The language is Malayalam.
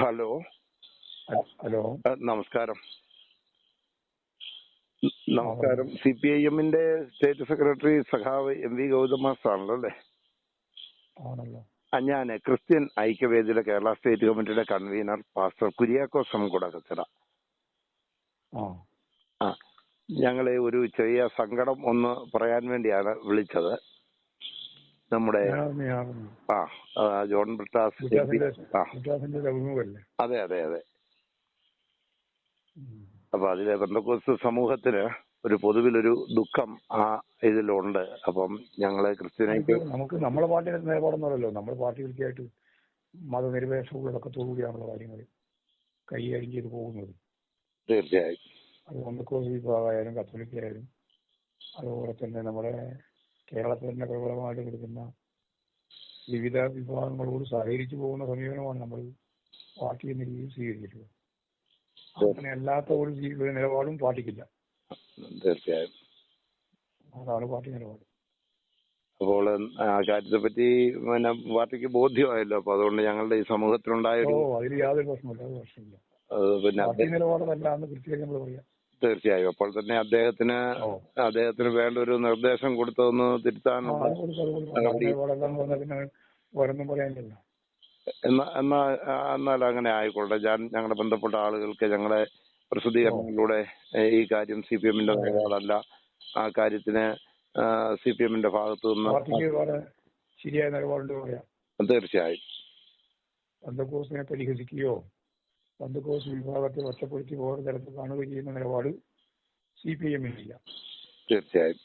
ഹലോ. ഹലോ. നമസ്കാരം. നമസ്കാരം. സി പി ഐ എമ്മിന്റെ സ്റ്റേറ്റ് സെക്രട്ടറി സഖാവ് എം വി ഗൗതമ ആണല്ലോ. അല്ലേ ഞാൻ ക്രിസ്ത്യൻ ഐക്യവേദിയുടെ കേരള സ്റ്റേറ്റ് കമ്മിറ്റിയുടെ കൺവീനർ പാസ്റ്റർ കുര്യാക്കോസ് കൂടെ കച്ചട ഞങ്ങളെ ഒരു ചെറിയ സങ്കടം ഒന്ന് പറയാൻ വേണ്ടിയാണ് വിളിച്ചത്. നമ്മുടെ. ആ ജോൺ ബ്രിട്ടാസ് അതെ അതെ അതെ. അപ്പൊ അതിലെ ബന്ധക്കോസ് സമൂഹത്തിന് ഒരു പൊതുവിലൊരു ദുഃഖം ആ ഇതിലുണ്ട്. അപ്പം ഞങ്ങൾ ക്രിസ്ത്യനായിട്ട് നമുക്ക് നമ്മുടെ പാർട്ടിയുടെ നിലപാടൊന്നുമല്ലോ നമ്മുടെ പാർട്ടി കൃത്യമായിട്ട് മതനിരപേക്ഷ ഉള്ളടക്കത്തോടുകൂടിയാണുള്ള കാര്യങ്ങൾ കൈകാര്യം ചെയ്ത് പോകുന്നത്. തീർച്ചയായും. അത് ഒന്നക്കോസ് വിഭാഗമായാലും കത്തോലിക്കായാലും അതുപോലെ തന്നെ നമ്മുടെ കേരളത്തിൽ തന്നെ പ്രബലമായിട്ട് നിൽക്കുന്ന വിവിധ വിഭാഗങ്ങളോട് സഹകരിച്ചു പോകുന്ന സമീപനമാണ് നമ്മൾ പാർട്ടി എന്ന രീതിയിൽ സ്വീകരിച്ചിട്ടുള്ളത്. അങ്ങനെ അല്ലാത്ത ഒരു ജീവിത നിലപാടും പാർട്ടിക്കില്ല. തീർച്ചയായും. അതാണ് പാർട്ടി നിലപാട്. അപ്പോൾ ആ കാര്യത്തെ പറ്റി പിന്നെ പാർട്ടിക്ക് ബോധ്യമായല്ലോ. അപ്പൊ അതുകൊണ്ട് ഞങ്ങളുടെ ഈ സമൂഹത്തിലുണ്ടായ ഓ ഒരു അതിൽ യാതൊരു പ്രശ്നമില്ല അത് പ്രശ്നമില്ല പിന്നെ പാർട്ടി നിലപാടല്ല എന്ന് കൃത്യമായി നമ്മൾ പറയാം. തീർച്ചയായും. അപ്പോൾ തന്നെ അദ്ദേഹത്തിന് അദ്ദേഹത്തിന് വേണ്ട ഒരു നിർദ്ദേശം കൊടുത്തതൊന്ന് ആ, തിരുത്താനുള്ള എന്ന് എന്നാൽ അങ്ങനെ ആയിക്കോട്ടെ. ഞാൻ ഞങ്ങളുടെ ബന്ധപ്പെട്ട ആളുകൾക്ക് ഞങ്ങളെ പ്രസിദ്ധീകരണങ്ങളിലൂടെ ഈ കാര്യം സി പി എമ്മിന്റെ നിലപാടല്ല. ആ കാര്യത്തിന് സി പി എമ്മിന്റെ ഭാഗത്തു നിന്ന് ശരിയായ നിലപാടുണ്ട് പറയാം. തീർച്ചയായും. പരിഹസിക്കുകയോ പന്തക്കോസ് വിഭാഗത്തെ ഒറ്റപ്പെടുത്തി വേറെ തരത്തിൽ കാണുകയും ചെയ്യുന്ന നിലപാട് സി പി എമ്മിനില്ല തീർച്ചയായും.